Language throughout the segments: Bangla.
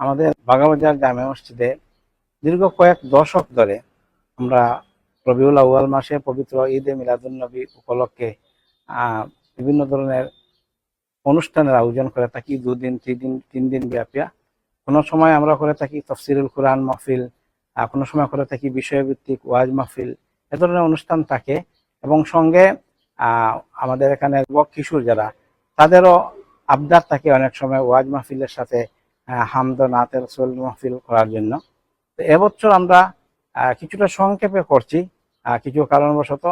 আমাদের বাগাবাজার জামে মসজিদে দীর্ঘ কয়েক দশক ধরে আমরা রবিউল আউয়াল মাসে পবিত্র ঈদে মিলাদুন্নবী উপলক্ষে বিভিন্ন ধরনের অনুষ্ঠানের আয়োজন করে থাকি, দুদিন তিন দিন তিন দিন ব্যাপিয়া কোনো সময় আমরা করে থাকি তফসিরুল কোরআন মাহফিল কোনো সময় করে থাকি বিষয়ভিত্তিক ওয়াজ মাহফিল, এ ধরনের অনুষ্ঠান থাকে। এবং সঙ্গে আমাদের এখানে কিশোর যারা, তাদেরও আবদার থাকে অনেক সময় ওয়াজ মাহফিলের সাথে হামদ নাতের সোল মাহফিল করার জন্য। তো এবছর আমরা কিছুটা সংক্ষেপে করছি। কিছু কারণবশত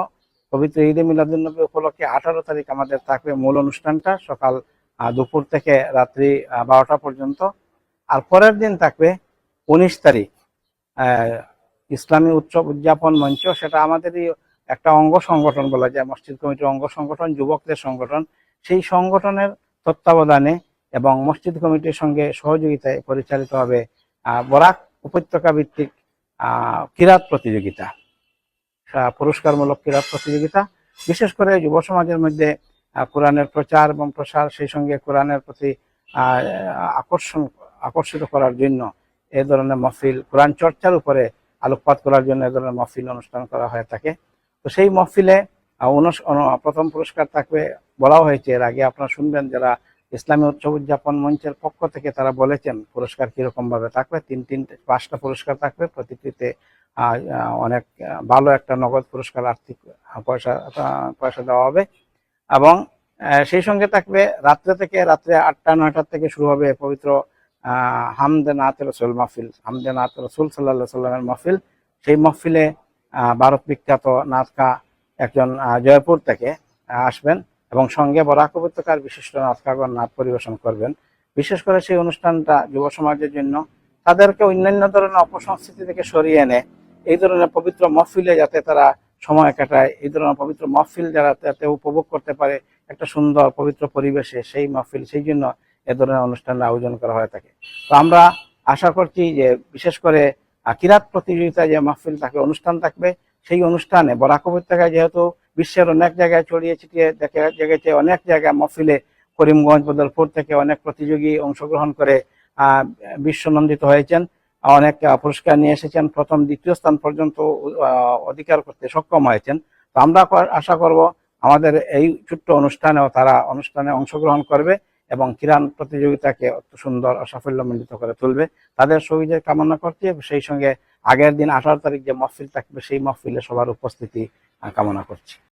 পবিত্র ঈদে মিলাদুন্নবী উপলক্ষে আঠারো তারিখ আমাদের থাকবে মূল অনুষ্ঠানটা, সকাল দুপুর থেকে রাত্রি বারোটা পর্যন্ত। আর পরের দিন থাকবে উনিশ তারিখ ইসলামী উৎসব উদযাপন মঞ্চ। সেটা আমাদেরই একটা অঙ্গ সংগঠন বলা যায়, মসজিদ কমিটির অঙ্গ সংগঠন, যুবকদের সংগঠন। সেই সংগঠনের তত্ত্বাবধানে এবং মসজিদ কমিটির সঙ্গে সহযোগিতায় পরিচালিত হবে বরাক উপত্যকা ভিত্তিক কিরাত প্রতিযোগিতা। পুরস্কারমূলক কিরাত প্রতিযোগিতা। বিশেষ করে যুব সমাজের মধ্যে কোরআনের প্রচার এবং প্রসার সেই সঙ্গে কোরআনের প্রতি আকর্ষণ, আকর্ষিত করার জন্য এ ধরনের মহফিল, কোরআন চর্চার উপরে আলোকপাত করার জন্য এ ধরনের মহফিল অনুষ্ঠান করা হয়ে থাকে। তো সেই মহফিলে প্রথম পুরস্কার থাকবে বলাও হয়েছে। এর আগে আপনারা শুনবেন যারা ইসলামী উৎসব উদযাপন মঞ্চের পক্ষ থেকে তারা বলেছেন, পুরস্কার কীরকম ভাবে থাকবে? তিন তিনটে, পাঁচটা পুরস্কার থাকবে, প্রতিটিতে অনেক ভালো একটা নগদ পুরস্কার, আর্থিক পয়সা পয়সা দেওয়া হবে। এবং সেই সঙ্গে থাকবে রাত্রে থেকে রাত্রে আটটা নয়টার থেকে শুরু হবে পবিত্র হামদে নাত রসুল মাহফিল, হামদে নাত রসুল সাল্লাহ সাল্লামের মাহফিল। সেই মাহফিলে ভারত বিখ্যাত নাতকা একজন জয়পুর থেকে আসবেন। এবং সঙ্গে বরাক উপত্যকার বিশিষ্ট নাটকাগর নাচ পরিবেশন করবেন। বিশেষ করে সেই অনুষ্ঠানটা যুব সমাজের জন্য। তাদেরকে অন্যান্য ধরনের অপসংস্কৃতি থেকে সরিয়ে এনে এই ধরনের পবিত্র মহফিলে যাতে তারা সময় কাটায়, এই ধরনের পবিত্র মহফিল যারা যাতে উপভোগ করতে পারে, একটা সুন্দর পবিত্র পরিবেশে সেই মহফিল, সেই জন্য এ ধরনের অনুষ্ঠানের আয়োজন করা হয়ে থাকে। তো আমরা আশা করছি যে বিশেষ করে কিরাত প্রতিযোগিতা যে মাহফিল থাকবে, অনুষ্ঠান থাকবে, সেই অনুষ্ঠানে বরাক উপত্যকায় যেহেতু বিশ্বের অনেক জায়গায় ছড়িয়ে ছিটিয়ে দেখা গেছে অনেক জায়গায় মহফিলে করিমগঞ্জ বদলপুর থেকে অনেক প্রতিযোগী অংশগ্রহণ করে বিশ্বনন্দিত হয়েছেন। অনেক পুরস্কার নিয়ে এসেছেন। প্রথম, দ্বিতীয় স্থান পর্যন্ত অধিকার করতে সক্ষম হয়েছেন। তো আমরা আশা করব আমাদের এই ছোট্ট অনুষ্ঠানেও তারা অনুষ্ঠানে অংশগ্রহণ করবে এবং কিরান প্রতিযোগিতাকে সুন্দর সাফল্যমণ্ডিত করে তুলবে। তাদের সুবিধা কামনা করছি সেই সঙ্গে আগের দিন আঠারো তারিখ যে মহফিল থাকবে, সেই মহফিলে সবার উপস্থিতি কামনা করছি।